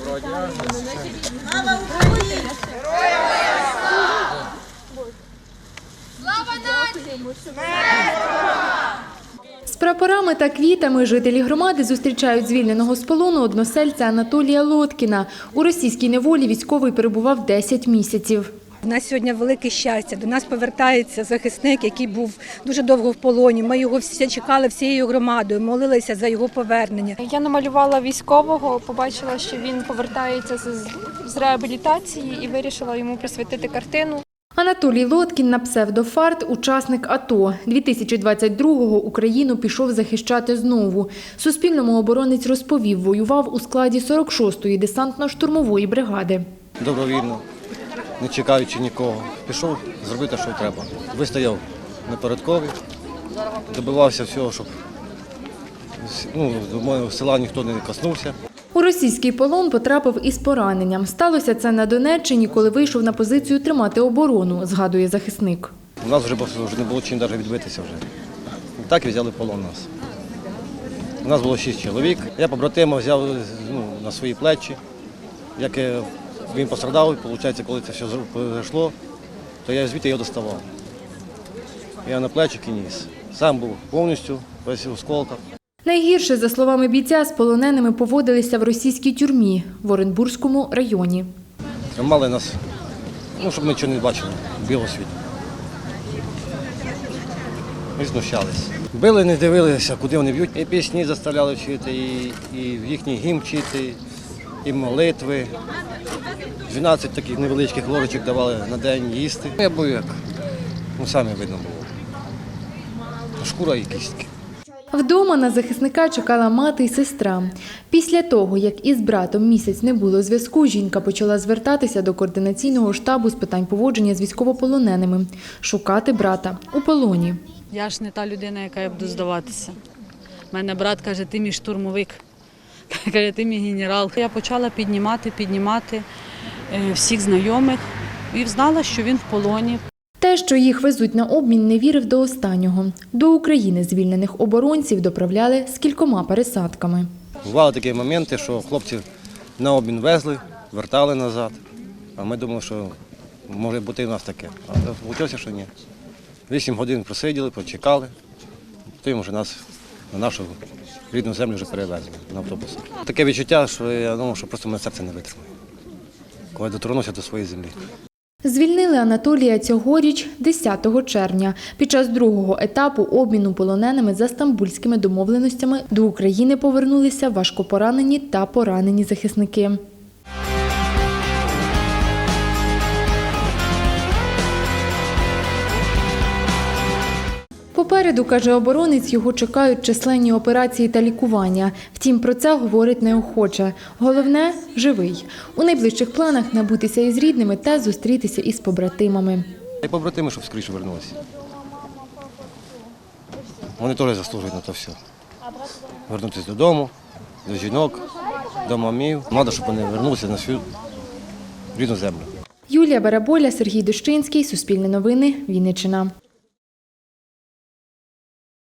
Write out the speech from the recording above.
Доброго дня. З прапорами та квітами жителі громади зустрічають звільненого з полону односельця Анатолія Лоткіна. У російській неволі військовий перебував 10 місяців. У нас сьогодні велике щастя. До нас повертається захисник, який був дуже довго в полоні. Ми його всі чекали всією громадою, молилися за його повернення. Я намалювала військового, побачила, що він повертається з, реабілітації і вирішила йому присвятити картину. Анатолій Лоткін на псевдофарт – учасник АТО. 2022-го Україну пішов захищати знову. Суспільному оборонець розповів, воював у складі 46-ї десантно-штурмової бригади. добровільно, не чекаючи нікого. Пішов зробити, що треба. Вистояв напередкові, добивався всього, щоб ну, до мого села ніхто не коснувся. У російський полон потрапив із пораненням. Сталося це на Донеччині, коли вийшов на позицію тримати оборону, згадує захисник. У нас вже, вже не було чим навіть відбитися вже. Так і взяли полон нас. У нас було шість чоловік. Я побратима взяв ну, на свої плечі. Як він пострадав, виходить, коли це все пройшло, то я звідти його доставав. Я на плечики ніс. Сам був повністю весь в осколках. Найгірше, за словами бійця, з полоненими поводилися в російській тюрмі в Оренбурзькому районі. Тримали нас, ну, щоб ми нічого не бачили білого світу. Ми знущались. Били, не дивилися, куди вони б'ють. І пісні заставляли вчити, і, і їхній гімн вчити, і молитви. 12 таких невеличких ложечок давали на день їсти. Я був як, ну самі видно було. Шкура і кістки. Вдома на захисника чекала мати і сестра. Після того, як із братом місяць не було зв'язку, жінка почала звертатися до координаційного штабу з питань поводження з військовополоненими, шукати брата у полоні. Я ж не та людина, яка я буду здаватися. У мене брат каже, ти мій штурмовик, каже, ти мій генерал. Я почала піднімати, піднімати е, всіх знайомих і знала, що він в полоні. Те, що їх везуть на обмін, не вірив до останнього. До України звільнених оборонців доправляли з кількома пересадками. Бували такі моменти, що хлопці на обмін везли, вертали назад. А ми думали, що може бути і у нас таке. А вийшло, що ні. Вісім годин просиділи, почекали, потім вже нас на нашу рідну землю вже перевезли на автобус. Таке відчуття, що я думав, що просто мене серце не витримає, коли я до своєї землі. Звільнили Анатолія цьогоріч 10 червня. Під час другого етапу обміну полоненими за стамбульськими домовленостями до України повернулися важкопоранені та поранені захисники. Попереду, каже оборонець, його чекають численні операції та лікування. Втім, про це говорить неохоче. Головне – живий. У найближчих планах набутися із рідними та зустрітися із побратимами. І побратими, щоб скоріше вернулися. Вони теж заслужують на то все. Вернутися додому, до жінок, до мамів. Треба, щоб вони вернулися на свою рідну землю. Юлія Бараболя, Сергій Дощинський, Суспільне новини, Вінниччина.